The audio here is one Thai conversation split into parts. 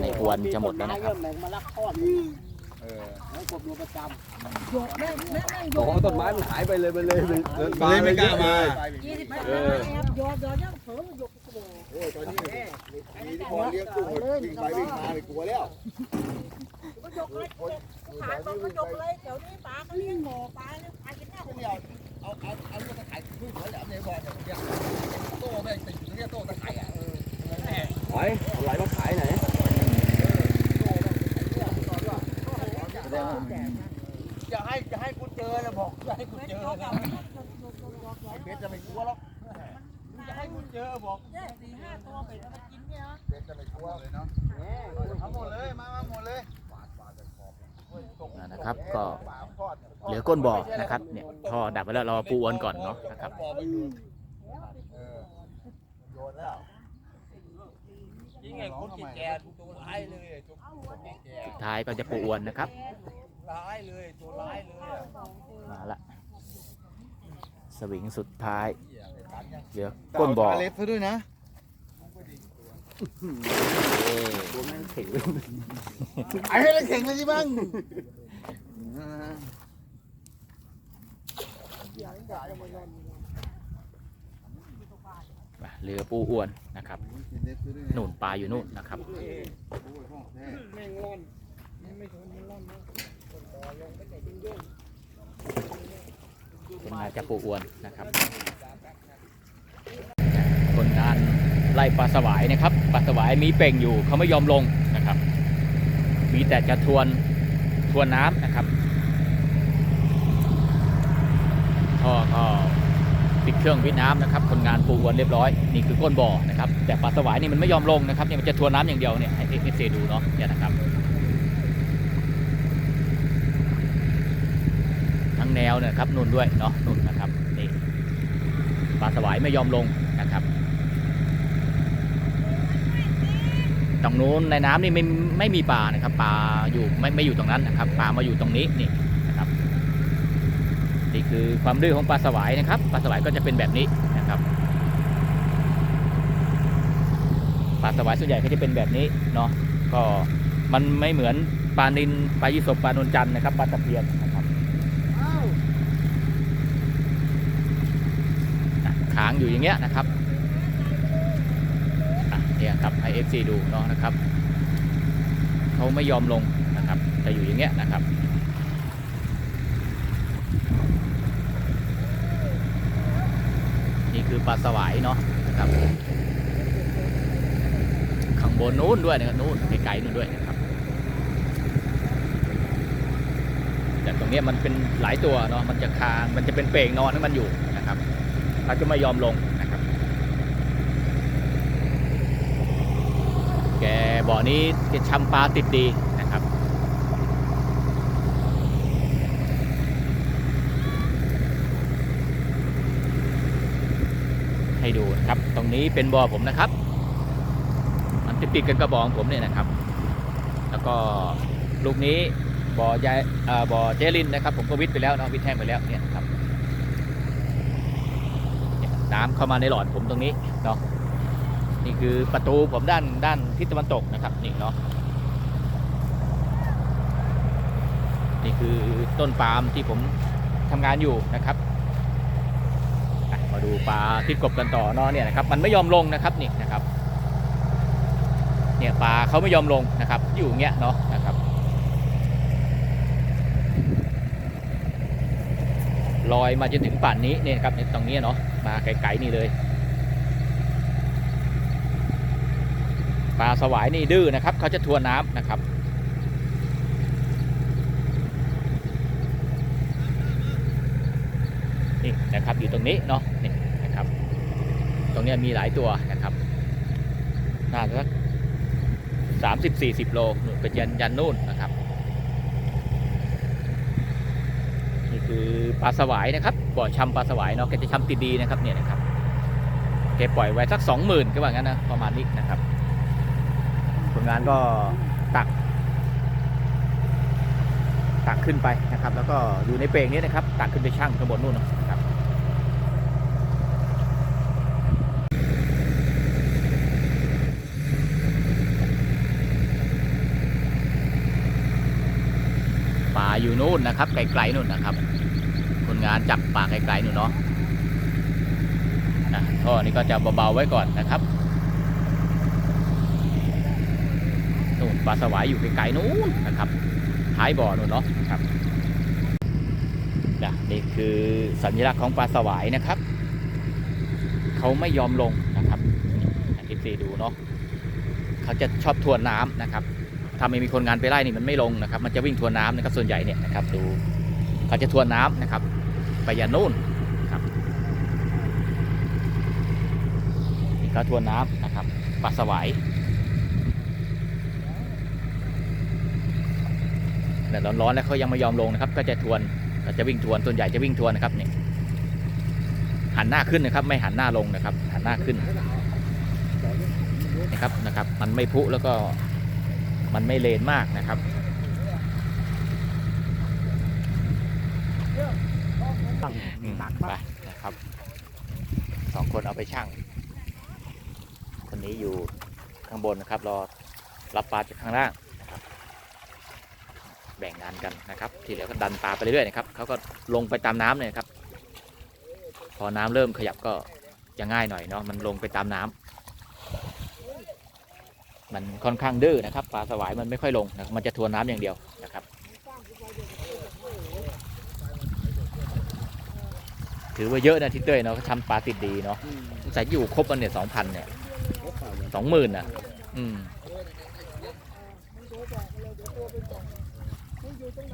ในอวนจะหมดแล้วนะครับเริ่มแบ่งมาลักทอดเออแล้วกบดูประจำโยกแม่แม่แม่โยโอ้กโหต้นไม้มันหายไปเลยไปเลยเดินเลยไม่กล้ามายี่สิบแปดครับโยกโยกยังเผลอโยกกระโดดโอ้ยตอนนี้มีที่พอเลี้ยงกุ้งวิ่งไปวิ่งมาไม่กลัวแล้วก็โยกเลยขายบอกก็โยกเลยเดี๋ยวนี้ปลาก็เลี้ยงหมอปลาเนี่ยปลากินข้าวเอาเอาเอาลูกตะไคร้ขึ้นหัวแหลมเนี่ยก่อนเนี่ยโต้แม่งติดอยู่เนี่ยโต้ตะไคร้อะเออแม่ ไหวไหลมาขายไหนจะให้จะให้กูเจอนะบอกจะให้กูเจอนะเพชรจะไม่กลัวหรอกจะให้กูเจอบอกเนี่ยสี่ห้าตัวไปแล้วกินเนี่ยเพชรจะไม่กลัวเลยเนาะเอาหมดเลยมามาหมดเลยนะครับก็เหลือก้นบ่อนะครับเนี่ยท่อดับไปแล้วเราปูอวนก่อนเนาะนะครับ บอกไปดูเออโยิ่งไงคนแกตัวร้ายเลยตัวแกสุดท้ายก็จะปูอวนนะครับ ร้ายเลยตัวร้ายเลยมาละ สวิงสุดท้ายเหลือก้นบ่อเล็บซะด้วยนะเอ้ตัวแม่งเข็งไอ้ให้เข่งเลยสิบ้างมาเหลือปูอ้วนนะครับนูนปลาอยู่นู่นนะครับแม่งร่อนไม่ถึงมันร่อนนะเป็นงานจะปูอ้วนนะครับคนงานไล่ปลาสวายนะครับปลาสวายมีเป่งอยู่เขาไม่ยอมลงนะครับ มีแต่จะทวนทวนน้ำนะครับท่อก็ปิด เครื่องวิทน้ำนะครับคนงานปูวนเรียบร้อยนี่คือก้นบ่อนะครับแต่ปลาสวายนี่มันไม่ยอมลงนะครับเนี่ยมันจะทวนน้ำอย่างเดียวเนี่ยให้เอฟซีดูเนาะเนี่ยนะครับทั้งแนวเนี่ยครับนุ่นด้วยเนาะนุ่นนะครับนี่ปลาสวายไม่ยอมลงนะครับตรงนู้นในน้ำนี่ไม่ไม่มีปลานะครับปลาอยู่ไม่ไม่อยู่ตรงนั้นนะครับปลามาอยู่ตรงนี้นี่ นี่คือความดื้อของปลาสวายนะครับปลาสวายก็จะเป็นแบบนี้นะครับปลาสวายส่วนใหญ่ก็จะเป็นแบบนี้เนาะก็มันไม่เหมือนปลานินปลายี่สบปลานนจันนะครับปลาตะเพียนนะครับอะค้างอยู่อย่างเงี้ยนะครับเนี่ยครับให้ FC ดูเนาะนะครับเขาไม่ยอมลงนะครับจะอยู่อย่างเงี้ยนะครับ นี่คือ ปลาสวายเนาะนะครับข้างบนนู้นด้วยนะครับนู้นไกลๆนู้นด้วยนะครับแต่ตรงนี้มันเป็นหลายตัวเนาะมันจะคางมันจะเป็นเป่งนอนให้มันอยู่นะครับเขาจะไม่ยอมลงนะครับ แกบ่อนี้จะชำปลาติดดีนะครับ ให้ดูนะครับ ตรงนี้เป็นบ่อผมนะครับ มันติดติดกันกระบอกของผมเนี่ยนะครับ แล้วก็ลูกนี้บ่อยายบ่อเจลินนะครับ ผมก็วิทย์ไปแล้วเนาะวิทย์แห้งไปแล้วเนี่ยนะครับน้ำเข้ามาในหลอดผมตรงนี้เนาะนี่คือประตูผมด้านด้านทิศตะวันตกนะครับนี่เนาะนี่คือต้นปาล์มที่ผมทำงานอยู่นะครับ มาดูปลาที่กบกันต่อเนาะเนี่ยนะครับมันไม่ยอมลงนะครับนี่นะครับเนี่ยปลาเขาไม่ยอมลงนะครับ อยู่อย่เงี้ยเนาะนะครับ ลอยมาจนถึงป่านนี้เนี่ยครับตรงนี้เนาะมาไกลๆนี่เลยปลาสวายนี่ดื้อนะครับเขาจะทวนน้ำนะครับ นะครับ อยู่ตรงนี้เนาะนี่นะครับ ตรงนี้มีหลายตัวนะครับน่าจะสักสามสิบสี่สิบโลนไปยันยันนู่นนะครับ นี่คือปลาสวายนะครับบ่อชำปลาสวายเนาะแกจะชำติดดีนะครับเนี่ยนะครับแกปล่อยไว้สักสองหมื่นก็ว่างั้นนะประมาณนี้นะครับผลงานก็ตัก ตักขึ้นไปนะครับ แล้วก็อยู่ในเปลงนี้นะครับ ตักขึ้นไปช่างข้างบนนู่นนะครับ อยู่นู่นนะครับ ไกลๆนู่นนะครับ คนงานจับปลาไกลๆนู่นเนาะอะท่อนี้ก็จะเบาๆไว้ก่อนนะครับนู่นปลาสวายอยู่ไกลๆนู่นนะครับ ท้ายบ่อนู่นเนาะครับนะนี่คือสัญลักษณ์ของปลาสวายนะครับ เขาไม่ยอมลงนะครับทิปซีดูเนาะเขาจะชอบทวนน้ำนะครับ ถ้าไม่มีคนงานไปไล่นี่มันไม่ลงนะครับ มันจะวิ่งทวนน้ำนะครับส่วนใหญ่เนี่ยนะครับดูเขาจะทวนน้ำนะครับ ไปยันนู่นครับนี่ก็ทวนน้ำนะครับปลาสวายแต่ร้อนๆแล้วเขายังไม่ยอมลงนะครับ ก็จะทวนก็จะวิ่งทวนส่วนใหญ่จะวิ่งทวนนะครับนี่หันหน้าขึ้นนะครับ ไม่หันหน้าลงนะครับ หันหน้าขึ้นนะครับนะครับ มันไม่พุแล้วก็ มันไม่เลนมากนะครับอืมไปนะครับสองคนเอาไปช่างคนนี้อยู่ข้างบนนะครับ รอรับปลาจากข้างล่างนะครับ แบ่งงานกันนะครับ ทีเหลือก็ดันปลาไปเรื่อยๆนะครับเขาก็ลงไปตามน้ำเลยครับ พอน้ำเริ่มขยับก็จะง่ายหน่อยเนาะมันลงไปตามน้ำ มันค่อนข้างดื้อนะครับปลาสวายมันไม่ค่อยลงนะมันจะทวนน้ำอย่างเดียวนะครับ ถือว่าเยอะนะทิเต้ยเนาะทำปลาติดดีเนาะสงสัยอยู่ครบมันเนี่ยสองพันเนี่ยสองหมื่นอะ อืม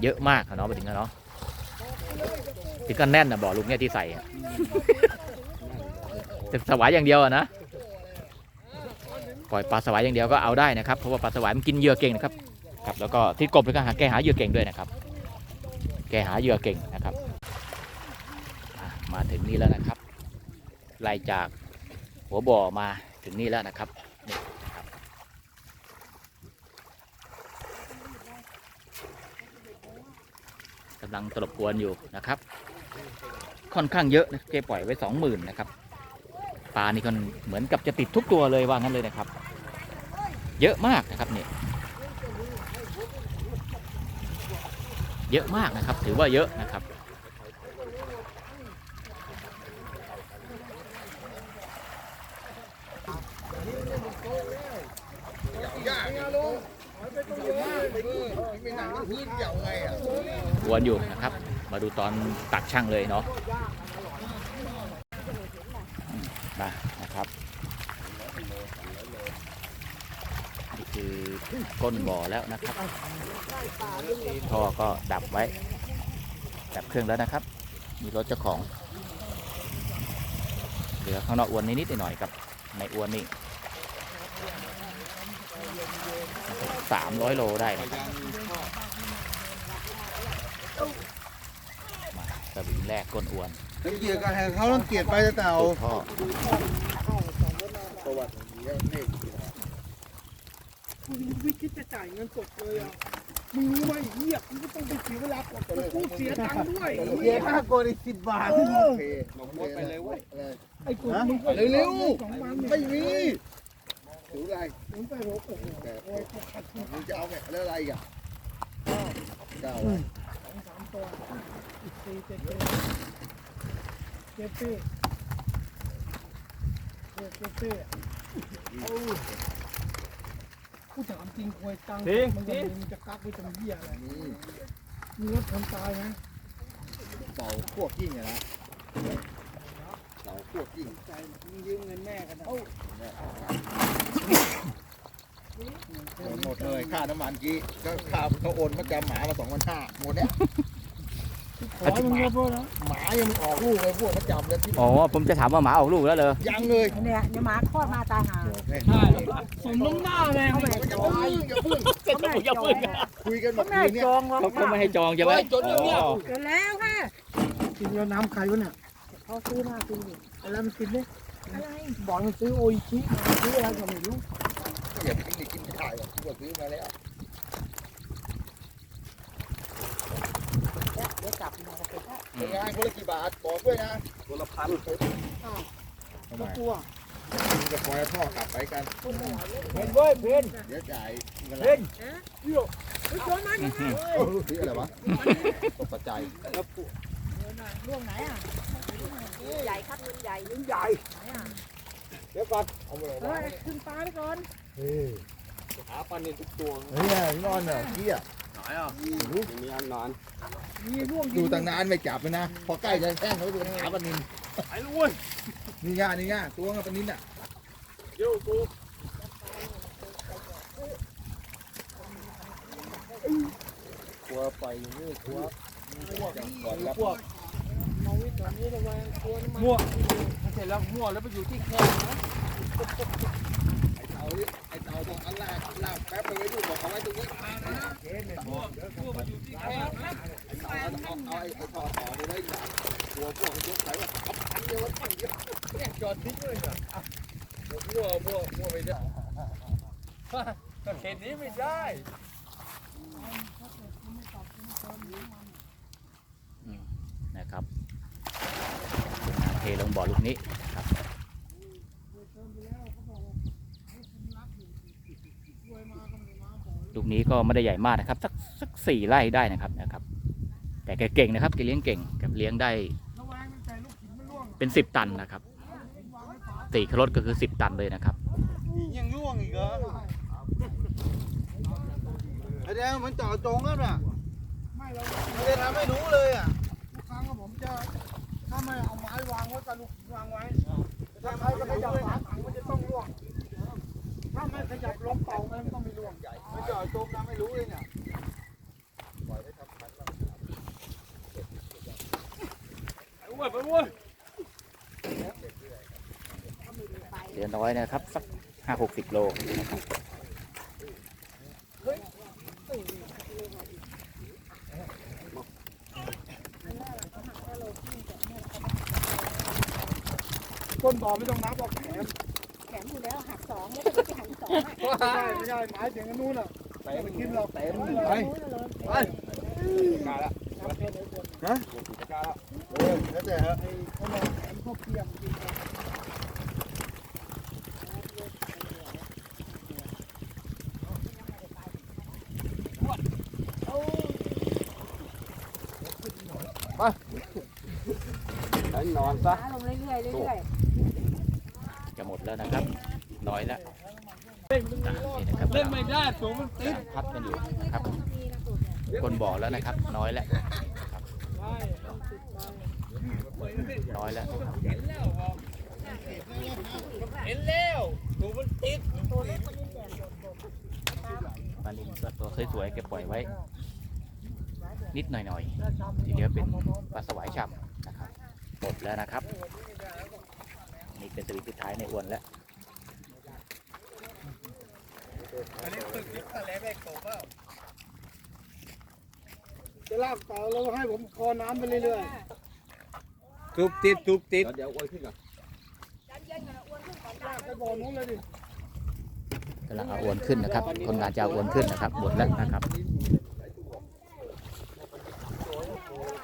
เยอะมากอะเนาะไปถึงอะเนาะที่ก็แน่นนะบ่อลุงเนี่ยที่ใส่อะแต่สวายอย่างเดียวอะนะ ปล่อยปลาสวายอย่างเดียวก็เอาได้นะครับเพราะว่าปลาสวายมันกินเหยื่อเก่งนะครับครับแล้วก็ที่กบเลยก็หาแกหาเหยื่อเก่งด้วยนะครับ แกหาเหยื่อเก่งนะครับ มาถึงนี่แล้วนะครับไล่จากหัวบ่อมาถึงนี่แล้วนะครับนี่นะครับ กำลังตลบกวนอยู่นะครับ ค่อนข้างเยอะนะแกปล่อยไว้สองหมื่นนะครับปลานี่ก็เหมือนกับจะติดทุกตัวเลยว่างั้นเลยนะครับ เยอะมากนะครับเนี่ยเยอะมากนะครับ ถือว่าเยอะนะครับไม่หนังพื้นเกี่ยวไงอะวนอยู่นะครับ มาดูตอนตักช่างเลยเนาะอืมมานะครับ นี่คือ ก้นบ่อแล้วนะครับท่อก็ดับไว้ ดับเครื่องแล้วนะครับ มีรถเจ้าของ เหลือข้างนอกอวนนิดๆหน่อยๆครับในอวนนี่สามร้อยโลได้นะครับมาสวิงแรกก้นอวนแล้วเกียร์ก็ให้เขาต้องเกียร์ไปแต่เต่าตูดท่อประวัติอย่างนี้เมฆ คุณไม่คิดจะจ่ายเงินสดเลยอะมึงรู้ไหมไอ้เหี้ยมึงก็ต้องไปเสียเวลากดกูเสียตังค์ด้วยเสียค่าโกดอีกสิบบาทโอเคลงไปเลยเว้ยไอ้กูมึงก็เร็วๆสองวันเนี่ยไม่มีถืออะไรถึงไปโอ้โหแต่โอ้ยขาดทุนมึงจะเอาแบบแล้วอะไรอีกันเก้าสองสามตัวอีกสี่เจ็ดตัวเจ็ดเป้เจ็ดเจ็ดเป้เอา พูดถามจริงควยตังค์มันจะมึงจะกักไว้ตรงเหี้ยอะไรนี่มีรถคนตายไหมเต่าพวกยิ่งอะนะเต่าพวกยิ่งใจมึงยืมเงินแม่กันนะหมดเลยค่าน้ำมันกี้ก็ค่าเขาโอนมาจำหมามาสองพันห้าหมดเนี่ยขอมึงเยอะพวกนะ หมายังไม่ออกลูกเลยพวกมาจำเลยที่อ๋อผมจะถามว่าหมาออกลูกแล้วเลยยังเลยเนี่ยเดี๋ยวหมาคลอดมาตายหาใช่สมน้ำหน้าแม่งเขาไม่ให้จองอย่าพึ่งเขาไม่ให้จองคุยกันแบเขาบไม่ให้นี้เนี่ยจองหรอกเขาก็ไม่ให้จองใช่ไหมจนอย่างเงี้ยอ๋อเกินแล้วค่ะกินแล้วน้ำใครวะเนี่ยเขาซื้อมาซื้ออยู่อะไรมันกินเนี่ยอะไรบอกมันซื้อโออิชิมาซื้ออะไรก็ไม่รู้อย่าไปกินกินถ่ายหรอกที่ว่าซื้อมาแล้ว เดี๋ยวจับมาจะเป็นแค่เป็นไงานคนละกี่บาทบอกด้วยนะตัวละพันตัวตัวมึงจะปล่อยให้พ่อกลับไปกันเพนเว้ยเพนเดี๋ยวจ่ายเงินเพละนเฮ้ยโดนมาโดนมาเอ้าซื้ออะไรวะตกใจล่วงไหนอะใหญ่ครับมันใหญ่มันใหญ่เดี๋ยวก่อนเอาไปเฮ้ยขึ้นปลาไปก่อนหาปลาเนี่ยทุกตัวเฮ้ยนอนเหรอเกี้ยไหนอะมีอันนอน มีร่วงดูตั้งนานไม่จับเลยนะ พอใกล้จะแห้งเขาดูหาปลานินไปเลยเว้ยนี่ง่านี่ง่าตัวกับปลานินอะเดี๋ยวกูกลัวไปนี่กลัวก่อนแล้วพวกมาวิตอนนี้ระวังตัวน้ำมันมั่วไม่ใช่แล้วมั่วแล้วไปอยู่ที่แคบนะไอ้เตา นี่ไอ้เตาตรงอันลากลากแป๊บไปไว้ดูบอกเอาไว้ตรงนี้มั่วมั่วไปอยู่ที่แคบนะไอ้เตาเอาเอาเอาไอ้ไอ้ท่อต่อไปไว้หลังกลัวพวกมันยกไปว่าเอาพันเดียวพันเดียวเนี่ยจอดทิ้งเลยเนี่ยอะมั่วมั่วมั่วไม่ได้ก็เห็นนี้ไม่ได้นะครับเทลงบ่อลูกนี้ครับ ลูกนี้ก็ไม่ได้ใหญ่มากนะครับ สักสักสี่ไร่ได้นะครับนะครับ แต่แกเก่งนะครับแกเลี้ยงเก่งแกเลี้ยงได้ระวังมันใส่ลูกหินมันร่วงเป็นสิบตันนะครับสี่ครถก็คือสิบตันเลยนะครับยังล่วงอีกเหรอไอ้แดงมันจ่อจงแล้วน่ะไม่เราไม่ได้ทำให้รู้เลยอะทุกครั้งอะผมจะถ้าไม่เอาไม้วางไว้กับลูกหินวางไว้ถ้าใครก็ขยับฝาถังมันจะต้องร่วง ถ้าไม่ขยับล้มเป่ามันต้องไม่ร่วงมันจ่อจงทำให้รู้เลยเนี่ยไปเว้ยไปเว้ยเหลือน้อยนะครับ สักห้าหกสิบโลนะครับต้นบ่อไม่ต้องนับหรอกแขน แขนอยู่แล้วหักสองไม่ได้หักสองไม่ใช่ไม่ใช่หมายถึงอันนู้นอะไปไปกินเราเต็มเลยไปกาละเออแล้วแต่ฮะไอ้เขาบอกแขนเขาเพียงกินแล้วนอนซะลงเรื่อยๆเรื่อยจะหมดแล้วนะครับ น้อยแล้วเล่นอะนี่นะครับเล่นไม่ได้สูงมันติดพัดกันอยู่ครับ คนบ่อแล้วนะครับ น้อยแล้วครับน้อยแล้วครับเห็นแล้วบอกเห็นแล้วสูงมันติดตัวเล็กคนนี้แดงปลาลินก็ตัวสวยๆแกปล่อยไว้ นิดหน่อยๆทีเดียวเป็นปลาสวายฉ่ำนะครับหมดแล้วนะครับ นี่เป็นสวิตช์สุดท้ายในอวนแล้ว อันนี้ตึกยึดทะเลแม่กบเปล่าจะลากเต่าแล้วให้ผมคอน้ำไปเรื่อยทุบติดทุบติดเดี๋ยวโอ้ยขึ้นก่อนๆลากไปบ่อนู้นเลยดิกำลังเอาอวนขึ้นนะครับ คนงานจะเอาอวนขึ้นนะครับหมดแล้วนะครับ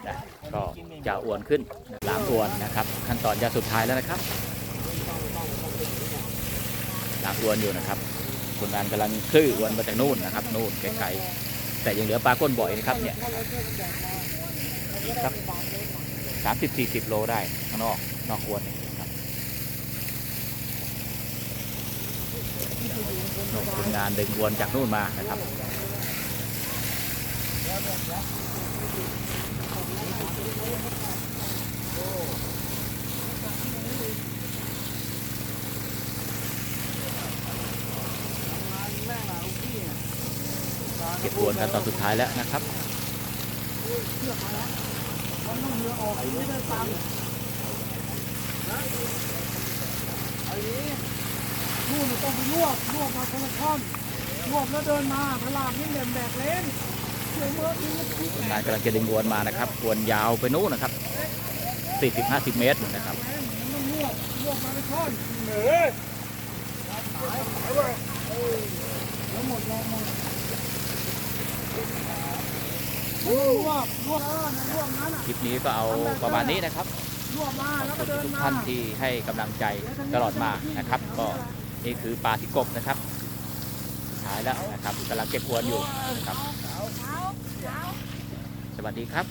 นะก็จะเอาอวนขึ้นล้างอวนนะครับ ขั้นตอนจะสุดท้ายแล้วนะครับล้างอวนอยู่นะครับ คนงานกำลังคลื่วนมาจากนู่นนะครับนู่นไกลๆแต่ยังเหลือปลาก้นบ่อยนะครับเนี่ยอีกสักสามสิบสี่สิบโลได้ข้างนอกนอกอวนนี่ครับคนงานดึงอวนจากนู่นมานะครับ เก็บอวนกันตอนสุดท้ายแล้วนะครับมันต้องเรือออกไม่ได้ตังค์ไอ้นี้นู่นต้องไปลวกลวกมาคนละท่อนลวกแล้วเดินมาตลาดนี่แหลมแบกเลนเสียงเมื่อกี้คนงานกำลังจะดึงอวนมานะครับอวนยาวไปนู่นนะครับ 40-50 เมตรนะครับมันต้องลวกลวกมาเป็นท่อนเหนือแล้วหมดแรงหมดลวกลวกเออในลวกนั้นอะ คลิปนี้ก็เอาประมาณนี้นะครับขอบคุณทุกท่านที่ให้กำลังใจตลอดมานะครับ ก็นี่คือปลาที่กบนะครับหายแล้วนะครับกำลังเก็บอวนอยู่นะครับ สวัสดีครับ